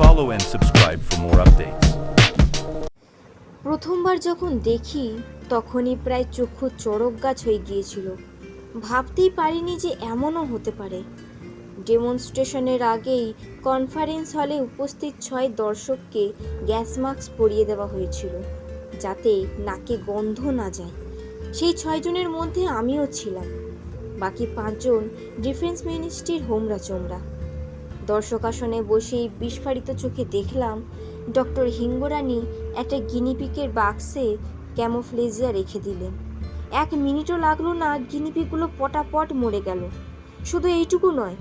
follow and subscribe for more updates. প্রথমবার যখন দেখি, তখনই প্রায় চক্ষু চড়ক গাছ হয়ে গিয়েছিল। ভাবতেই পারিনি যে এমনও হতে পারে। ডেমনস্ট্রেশনের আগেই কনফারেন্স হলে উপস্থিত ছয় দর্শককে গ্যাস মাস্ক পরিয়ে দেওয়া হয়েছিল, যাতে নাকে গন্ধ না যায়। সেই ছয়জনের মধ্যে আমিও ছিলাম। বাকি পাঁচজন ডিফেন্স মিনিস্ট্রির হোমরা চোমরা দর্শক আসনে বসেই বিস্ফারিত চোখে দেখলাম ডক্টর হিঙ্গরানি একটা গিনিপিকের বাক্সে ক্যামোফ্লেজিয়া রেখে দিলেন। এক মিনিটও লাগল না গিনিপিকগুলো পটাপট মরে গেল। শুধু এইটুকু নয়,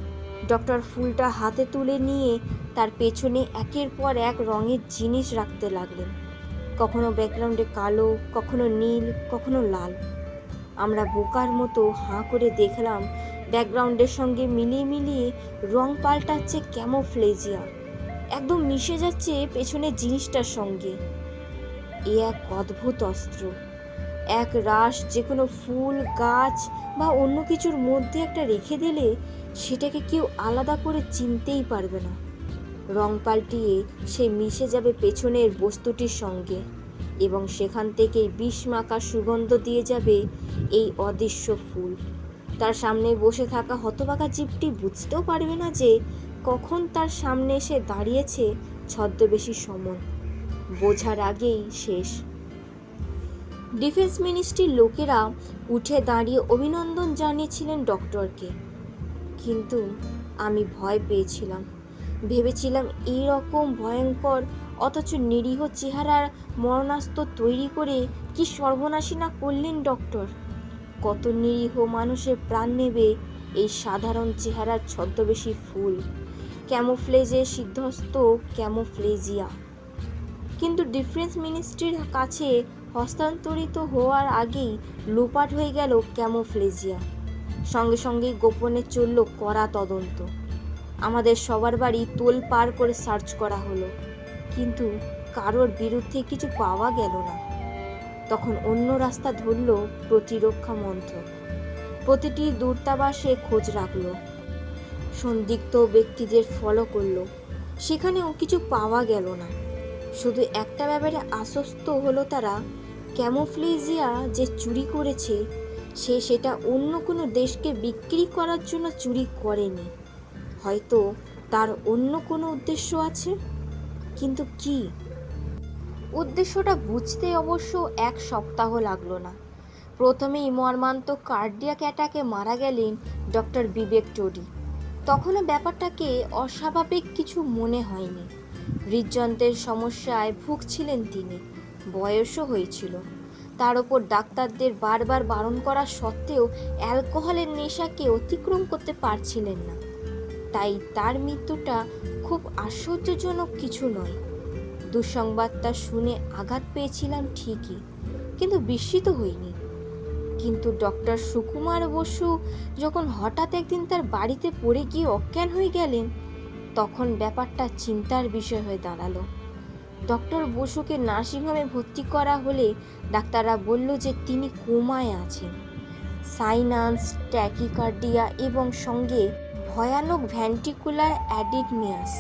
ডক্টর ফুলটা হাতে তুলে নিয়ে তার পেছনে একের পর এক রঙের জিনিস রাখতে লাগলেন। কখনো ব্যাকগ্রাউন্ডে কালো, কখনো নীল, কখনো লাল। আমরা বোকার মতো হাঁ করে দেখলাম ব্যাকগ্রাউন্ডের সঙ্গে মিলিয়ে মিলিয়ে রং পাল্টাচ্ছে ক্যামোফ্লেজিয়া একদম মিশে যাচ্ছে পেছনের জিনিসটার সঙ্গে। এ এক অদ্ভুত অস্ত্র। এক রাস যে কোনো ফুল, গাছ বা অন্য কিছুর মধ্যে একটা রেখে দিলে সেটাকে কেউ আলাদা করে চিনতেই পারবে না। রং পাল্টিয়ে সে মিশে যাবে পেছনের বস্তুটির সঙ্গে এবং সেখান থেকেই বিষ মাখা সুগন্ধ দিয়ে যাবে এই অদৃশ্য ফুল। তার সামনে বসে থাকা হতবাকা জীবটি বুঝতেও পারবে না যে কখন তার সামনে এসে দাঁড়িয়েছে ছদ্মবেশী সমন। বোঝার আগেই শেষ। ডিফেন্স মিনিস্ট্রির লোকেরা উঠে দাঁড়িয়ে অভিনন্দন জানিয়েছিলেন ডক্টরকে। কিন্তু আমি ভয় পেয়েছিলাম। ভেবেছিলাম এই রকম ভয়ঙ্কর, অথচ নিরীহ চেহারার মরণাস্ত্র তৈরি করে কি সর্বনাশী না করলেন ডক্টর। কত নিরীহ মানুষের প্রাণ নেবে এই সাধারণ চেহারার ছদ্মবেশী ফুল। ক্যামোফ্লেজে সিদ্ধস্ত ক্যামোফ্লেজিয়া। কিন্তু ডিফেন্স মিনিস্ট্রির কাছে হস্তান্তরিত হওয়ার আগেই লোপাট হয়ে গেল ক্যামোফ্লেজিয়া। সঙ্গে সঙ্গেই গোপনে চলল কড়া তদন্ত। আমাদের সবার বাড়ি তোল পার করে সার্চ করা হলো। কিন্তু কারোর বিরুদ্ধে কিছু পাওয়া গেল না। তখন অন্য রাস্তা ধরল প্রতিরক্ষা মন্ত্রক প্রতিটি দূতাবাসে খোঁজ রাখল। সন্দিগ্ধ ব্যক্তিদের ফলো করল। সেখানেও কিছু পাওয়া গেল না। শুধু একটা ব্যাপারে আশ্বস্ত হলো তারা, ক্যামোফ্লেজিয়া যে চুরি করেছে, সে সেটা অন্য কোনো দেশকে বিক্রি করার জন্য চুরি করেনি। হয়তো তার অন্য কোনো উদ্দেশ্য আছে? কিন্তু কি? উদ্দেশ্যটা বুঝতে অবশ্য এক সপ্তাহ লাগল না। প্রথমেই মর্মান্তক কার্ডিয়াক অ্যাটাকে মারা গেলেন ডক্টর বিবেক টোডি। তখনও ব্যাপারটাকে অস্বাভাবিক কিছু মনে হয়নি। হৃদযন্ত্রের সমস্যায় ভুগছিলেন তিনি, বয়সও হয়েছিল। তার ওপর ডাক্তারদের বারবার বারণ করা সত্ত্বেও অ্যালকোহলের নেশাকে অতিক্রম করতে পারছিলেন না। তাই তার মৃত্যুটা খুব আশ্চর্যজনক কিছু নয়। দুঃসংবাদটা শুনে আঘাত পেয়েছিলাম ঠিকই, কিন্তু বিস্মিত হইনি। কিন্তু ডক্টর সুকুমার বসু যখন হঠাৎ একদিন তার বাড়িতে পড়ে গিয়ে অজ্ঞান হয়ে গেলেন, তখন ব্যাপারটা চিন্তার বিষয় হয়ে দাঁড়াল। ডক্টর বসুকে নার্সিংহোমে ভর্তি করা হলে ডাক্তাররা বলল যে তিনি কোমায় আছেন। সাইনান্স, ট্যাকিকার্ডিয়া এবং সঙ্গে ভয়ানক ভ্যান্টিকুলার অ্যাডিটমিয়াস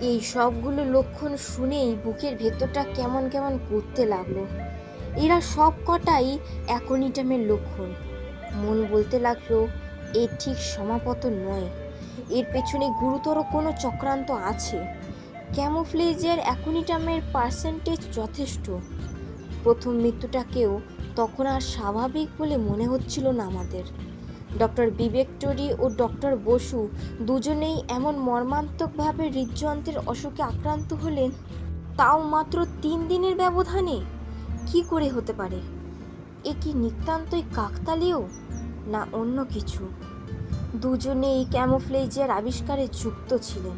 এই সবগুলো লক্ষণ শুনেই বুকের ভেতরটা কেমন কেমন করতে লাগল। এরা সব কটাই অ্যাকোনিটামের লক্ষণ। মন বলতে লাগল, এ ঠিক সমাপতন নয়। এর পেছনে গুরুতর কোনো চক্রান্ত আছে। ক্যামোফ্লেজের অ্যাকোনিটামের পার্সেন্টেজ যথেষ্ট। প্রথম মৃত্যুটাকেও তখন আর স্বাভাবিক বলে মনে হচ্ছিল না আমাদের। ডক্টর বিবেক টোরি ও ডক্টর বসু দুজনেই এমন মর্মান্তকভাবে হৃদযন্ত্রের অসুখে আক্রান্ত হলেন, তাও মাত্র তিন দিনের ব্যবধানে? কি করে হতে পারে? এ কি নিতান্তই কাকতালীয়, না অন্য কিছু? দুজনেই ক্যামোফ্লেজিয়ার আবিষ্কারে যুক্ত ছিলেন,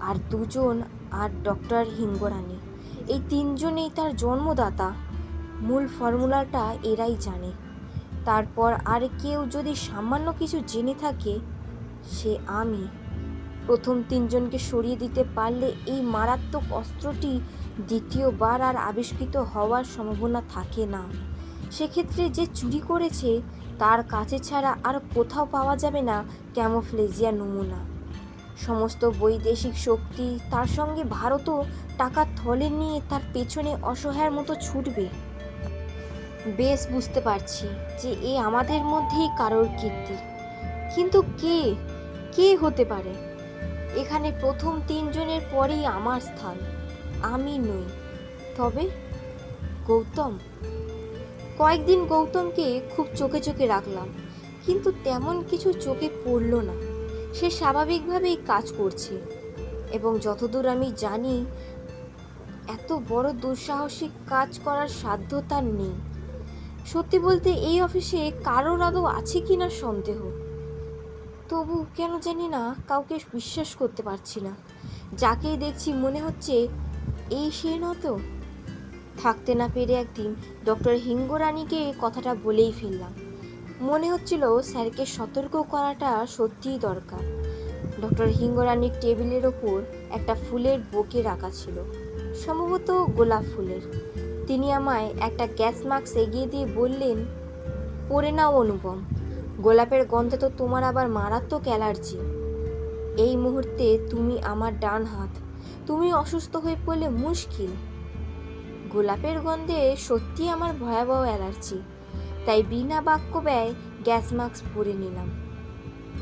আর দুজন আর ডক্টর হিঙ্গরানি। এই তিনজনেই তার জন্মদাতা। মূল ফর্মুলাটা এরাই জানে। তারপর আর কেউ যদি সামান্য কিছু জেনে থাকে, সে আমি। প্রথম তিনজনকে সরিয়ে দিতে পারলে এই মারাত্মক অস্ত্রটি দ্বিতীয়বার আর আবিষ্কৃত হওয়ার সম্ভাবনা থাকে না। সেক্ষেত্রে যে চুরি করেছে, তার কাছে ছাড়া আর কোথাও পাওয়া যাবে না ক্যামোফ্লেজিয়া নমুনা। সমস্ত বৈদেশিক শক্তি তার সঙ্গে ভারতও টাকার থলে নিয়ে তার পেছনে অসহায়ের মতো ছুটবে। বেশ বুঝতে পারছি যে এ আমাদের মধ্যেই কারোর কীর্তি। কিন্তু কে? কে হতে পারে? এখানে প্রথম তিনজনের পরেই আমার স্থান। আমি নই। তবে গৌতম? কয়েকদিন গৌতমকে খুব চোখে চোখে রাখলাম, কিন্তু তেমন কিছু চোখে পড়ল না। সে স্বাভাবিকভাবেই কাজ করছে এবং যতদূর আমি জানি, এত বড় দুঃসাহসিক কাজ করার সাধ্য তার নেই। সত্যি বলতে এই অফিসে কারোর আদৌ আছে কি না সন্দেহ? তবু কেন জানি না কাউকে বিশ্বাস করতে পারছি না। যাকেই দেখছি মনে হচ্ছে এই সে নত থাকতে না পেরে একদিন ডক্টর হিঙ্গরানীকে কথাটা বলেই ফেললাম। মনে হচ্ছিল স্যারকে সতর্ক করাটা সত্যিই দরকার। ডক্টর হিঙ্গরানীর টেবিলের ওপর একটা ফুলের বোকে রাখা ছিল, সম্ভবত গোলাপ ফুলের। তিনি আমায় একটা গ্যাস মাস্ক এগিয়ে দিয়ে বললেন, পরে নাও অনুপম, গোলাপের গন্ধে তো তোমার আবার মারাত্মক অ্যালার্জি। এই মুহূর্তে তুমি আমার ডান হাত, তুমি অসুস্থ হয়ে পড়লে মুশকিল। গোলাপের গন্ধে সত্যি আমার ভয়াবহ অ্যালার্জি, তাই বিনা বাক্য ব্যয় গ্যাস মাস্ক পরে নিলাম।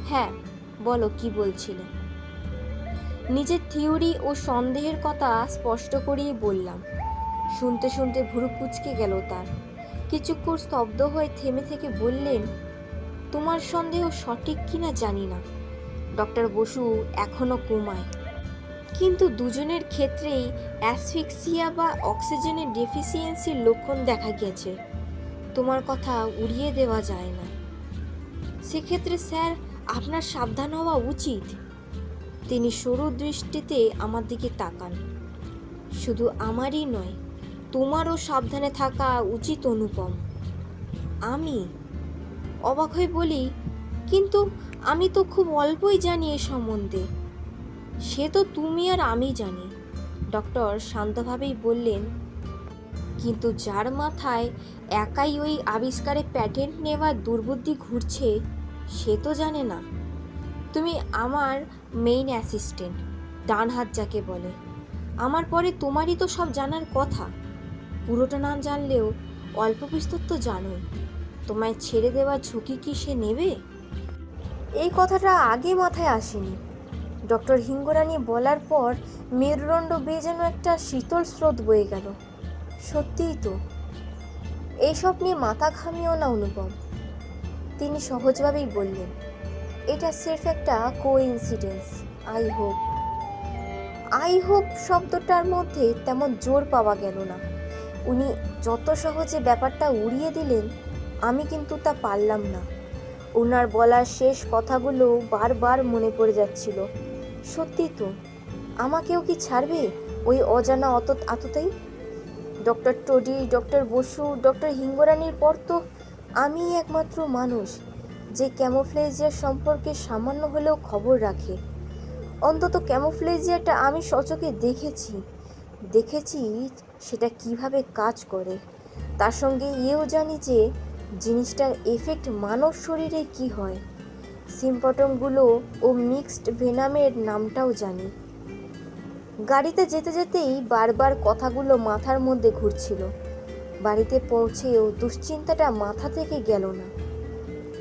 হ্যাঁ বলো কি বলছিলে? নিজের থিওরি ও সন্দেহের কথা স্পষ্ট করেই বললাম শুনতে শুনতে ভুরু কুচকে গেল তার। কিছুক্ষণ স্তব্ধ হয়ে থেমে থেকে বললেন, তোমার সন্দেহ সঠিক কিনা জানি না। ডক্টর বসু এখনও কোমায়। কিন্তু দুজনের ক্ষেত্রেই অ্যাসফিক্সিয়া বা অক্সিজেনের ডেফিসিয়েন্সির লক্ষণ দেখা গেছে। তোমার কথা উড়িয়ে দেওয়া যায় না। সেক্ষেত্রে স্যার, আপনার সাবধান হওয়া উচিত। তিনি সরু দৃষ্টিতে আমার দিকে তাকান। শুধু আমারই নয় তোমারও সাবধানে থাকা উচিত অনুপম। আমি অবাক হয়ে বলি, কিন্তু আমি তো খুব অল্পই জানি এ সম্বন্ধে। সে তো তুমি আর আমি জানি। ডক্টর শান্তভাবেই বললেন, কিন্তু যার মাথায় একাই ওই আবিষ্কারে প্যাটেন্ট নেওয়ার দুর্বুদ্ধি ঘুরছে, সে তো জানে না। তুমি আমার মেইন অ্যাসিস্ট্যান্ট ডান হাত যাকে বলে। আমার পরে তোমারই তো সব জানার কথা। পুরোটা না জানলেও অল্প বিস্তর তো জানোই। তোমায় ছেড়ে দেওয়ার ঝুঁকি কি সে নেবে? এই কথাটা আগে মাথায় আসেনি। ডক্টর হিঙ্গরানী বলার পর মেরুদণ্ড বেয়ে যেন একটা শীতল স্রোত বয়ে গেল। সত্যিই তো, এইসব নিয়ে মাথা ঘামিও না অনুপম। তিনি সহজভাবেই বললেন, এটা সির্ফ একটা কো coincidence I hope I hope শব্দটার মধ্যে তেমন জোর পাওয়া গেল না। উনি যত সহজে ব্যাপারটা উড়িয়ে দিলেন, আমি কিন্তু তা পারলাম না। ওনার বলার শেষ কথাগুলো বারবার মনে পড়ে যাচ্ছিল। সত্যি তো, আমাকেও কি ছাড়বে ওই অজানা অত আততাই ডক্টর টডি, ডক্টর বসু, ডক্টর হিঙ্গরানির পর তো আমি একমাত্র মানুষ যে ক্যামোফ্লেজিয়ার সম্পর্কে সামান্য হলেও খবর রাখে। অন্তত ক্যামোফ্লেজিয়াটা আমি সচকে দেখেছি। দেখেছি সেটা কীভাবে কাজ করে। তার সঙ্গে এও জানি যে, জিনিসটার এফেক্ট মানব শরীরে কি হয়। সিম্পটমগুলো ও মিক্সড ভেনামের নামটাও জানি। গাড়িতে যেতে যেতেই বারবার কথাগুলো মাথার মধ্যে ঘুরছিল। বাড়িতে পৌঁছেও দুশ্চিন্তাটা মাথা থেকে গেল না।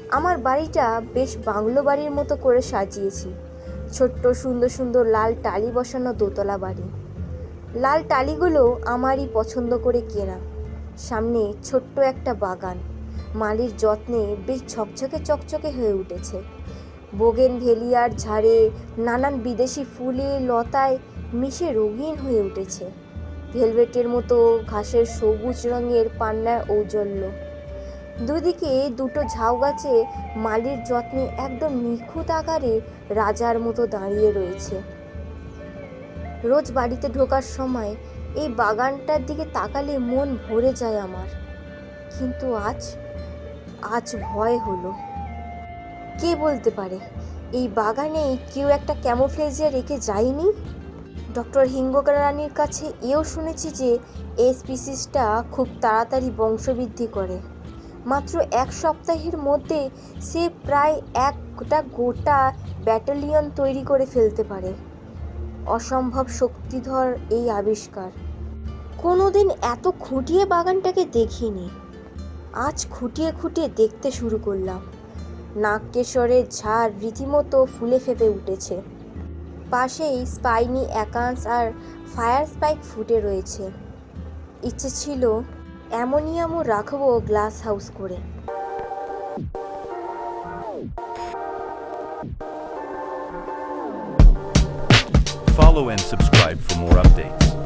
আমার বাড়িটা বেশ বাংলো বাড়ির মতো করে সাজিয়েছি। ছোট্ট সুন্দর সুন্দর লাল টালি বসানো দোতলা বাড়ি। লাল টালিগুলো আমারই পছন্দ করে কেনা। সামনে ছোট্ট একটা বাগান। মালির যত্নে বেশ ঝকঝকে চকচকে হয়ে উঠেছে। বোগেন ভেলিয়ার ঝাড়ে নানান বিদেশি ফুলে, লতায় মিশে রঙিন হয়ে উঠেছে। ভেলভেটের মতো ঘাসের সবুজ রঙের পান্নার ঔজ্জ্বল্য। দুদিকে দুটো ঝাউ গাছে মালির যত্নে একদম নিখুঁত আকারে রাজার মতো দাঁড়িয়ে রয়েছে। রোজ বাড়িতে ঢোকার সময় এই বাগানটার দিকে তাকালে মন ভরে যায় আমার। কিন্তু আজ আজ ভয় হলো। কে বলতে পারে? এই বাগানে কেউ একটা ক্যামোফ্লেজিয়া রেখে যায়নি? ডক্টর হিঙ্গকার রানীর কাছে এও শুনেছি যে এই স্পিসিসটা খুব তাড়াতাড়ি বংশবৃদ্ধি করে। মাত্র এক সপ্তাহের মধ্যে সে প্রায় একটা গোটা ব্যাটালিয়ন তৈরি করে ফেলতে পারে। অসম্ভব শক্তিধর এই আবিষ্কার। কোনোদিন এত খুঁটিয়ে বাগানটাকে দেখিনি। আজ খুঁটিয়ে খুঁটিয়ে দেখতে শুরু করলাম। নাগকেশরের ঝাড় রীতিমতো ফুলে ফেপে উঠেছে। পাশেই স্পাইনি একান্স আর ফায়ার স্পাইক ফুটে রয়েছে। ইচ্ছে ছিল অ্যামোনিয়ামও রাখব গ্লাস হাউস করে। Follow and subscribe for more updates.